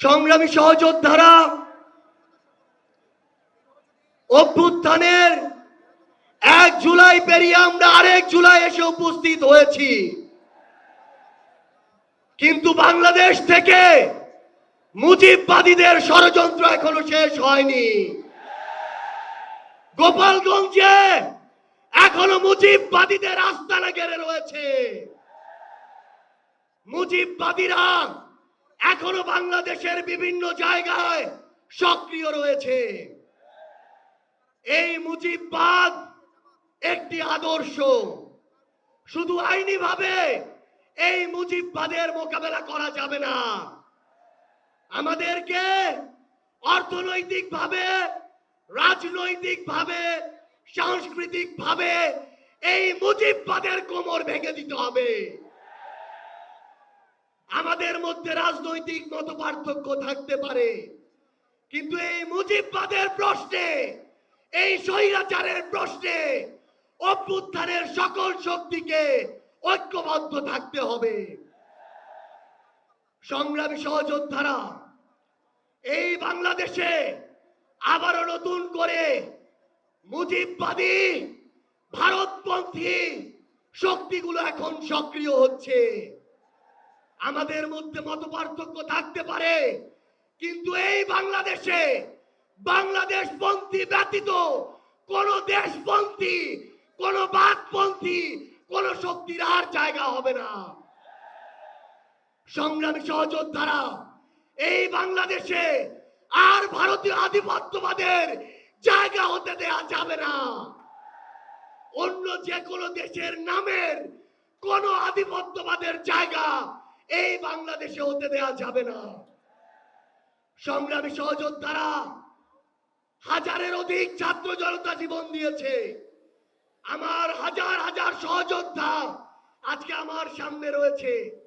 সংগ্রামী সহযোদ্ধারা অভ্যুত্থানের এক জুলাই পেরিয়ে আমরা আরেক জুলাই এসে উপস্থিত হয়েছি। কিন্তু বাংলাদেশ থেকে মুজিববাদীদের ষড়যন্ত্র এখনও শেষ হয়নি। গোপালগঞ্জে এখনও মুজিববাদীদের আস্তানা ঘেরে রয়েছে। মুজিববাদীরা এখনও বাংলাদেশের বিভিন্ন জায়গায় সক্রিয় রয়েছে। এই মুজিববাদ একটি আদর্শ। শুধু আইনি ভাবে এই মুজিববাদের মোকাবেলা করা যাবে না। আমাদেরকে অর্থনৈতিক ভাবে রাজনৈতিক ভাবে সাংস্কৃতিক ভাবে এই মুজিববাদের কোমর ভেঙে দিতে হবে। আমাদের মধ্যে রাজনৈতিক মত পার্থক্য থাকতে পারে। কিন্তু এই মুজিববাদের প্রশ্নে, এই স্বৈরাচারের প্রশ্নে অভ্যুত্থানের সকল শক্তিকে ঐক্যবদ্ধ থাকতে হবে। সংগ্রামী সহযোদ্ধারা, এই বাংলাদেশে আবারও নতুন করে মুজিববাদী ভারতপন্থী শক্তিগুলো এখন সক্রিয় হচ্ছে। আমাদের মধ্যে মত পার্থক্য থাকতে পারে। কিন্তু এই বাংলাদেশে বাংলাদেশ পন্থী ব্যতীত কোন দেশপন্থী, কোন বাদপন্থী কোন শক্তির আর জায়গা হবে না। সংগ্রামী সহযোদ্ধারা, এই বাংলাদেশে আর ভারতীয় আধিপত্যবাদের জায়গা হতে দেয়া যাবে না। অন্য যে কোনো দেশের নামের কোন জায়গা এই বাংলাদেশে হতে দেয়া যাবে না। সংগ্রামী সহযোদ্ধারা হাজারের অধিক ছাত্র জনতা জীবন দিয়েছে। আমার হাজার হাজার সহযোদ্ধা আজকে আমার সামনে রয়েছে।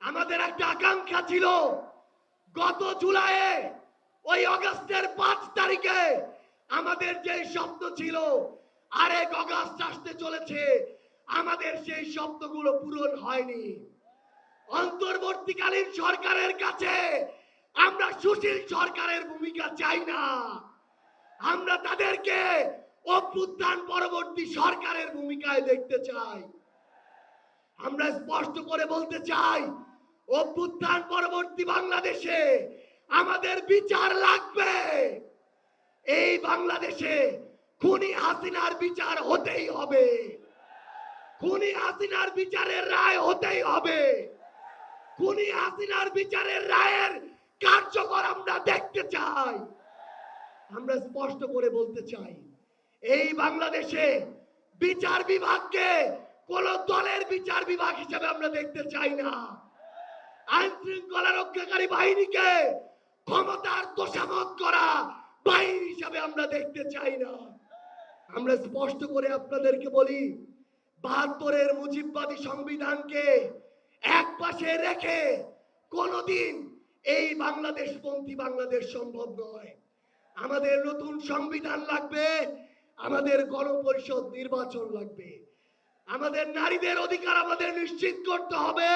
আমাদের একটা আকাঙ্ক্ষা ছিল, গত জুলাইয়ে, ওই অগস্টের পাঁচ তারিখে আমাদের যে স্বপ্ন ছিল, আরেক অগস্ট আসতে চলেছে। আমাদের সেই স্বপ্নগুলো পূরণ হয়নি। অন্তর্বর্তীকালীন সরকারের কাছে আমরা সুশীল সরকারের ভূমিকা চাই না। আমরা তাদেরকে অভ্যুত্থান পরবর্তী সরকারের ভূমিকায় দেখতে চাই। আমরা স্পষ্ট করে বলতে চাই, অভ্যুত্থান পরবর্তী বাংলাদেশে আমাদের বিচার লাগবে। এই বাংলাদেশে খুনি হাসিনার বিচার হতেই হবে। খুনি হাসিনার বিচারের রায় হতেই হবে। খুনি হাসিনার বিচারের রায়ের কার্যকর আমরা দেখতে চাই। আমরা স্পষ্ট করে বলতে চাই, এই বাংলাদেশে বিচার বিভাগকে কোন দলের বিচার বিভাগ হিসেবে আমরা দেখতে চাই না। আইন শৃঙ্খলা রক্ষাকারী বাহিনীকে ক্ষমতার তোষামত করা বাহিনী হিসাবে আমরা দেখতে চাই না। আমরা স্পষ্ট করে আপনাদেরকে বলি, বাহাত্তরের মুজিববাদী সংবিধানকে এক পাশে রেখে কোনদিন এই বাংলাদেশ পন্থী বাংলাদেশ সম্ভব নয়। আমাদের নতুন সংবিধান লাগবে, আমাদের গণপরিষদ নির্বাচন লাগবে। আমাদের নারীদের অধিকার আমাদের নিশ্চিত করতে হবে,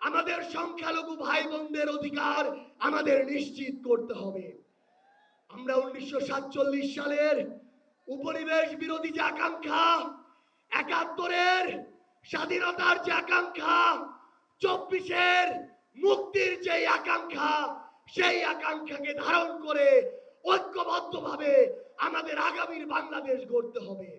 আমাদের সংখ্যালঘু ভাই বোনদের অধিকার আমাদের নিশ্চিত করতে হবে। আমরা উনিশশো সাতচল্লিশ সালের উপনিবেশ বিরোধী যে আকাঙ্ক্ষা, একাত্তরের স্বাধীনতার যে আকাঙ্ক্ষা চব্বিশের মুক্তির যে আকাঙ্ক্ষা সেই আকাঙ্ক্ষাকে ধারণ করে ঐক্যবদ্ধভাবে আমাদের আগামীর বাংলাদেশ গড়তে হবে।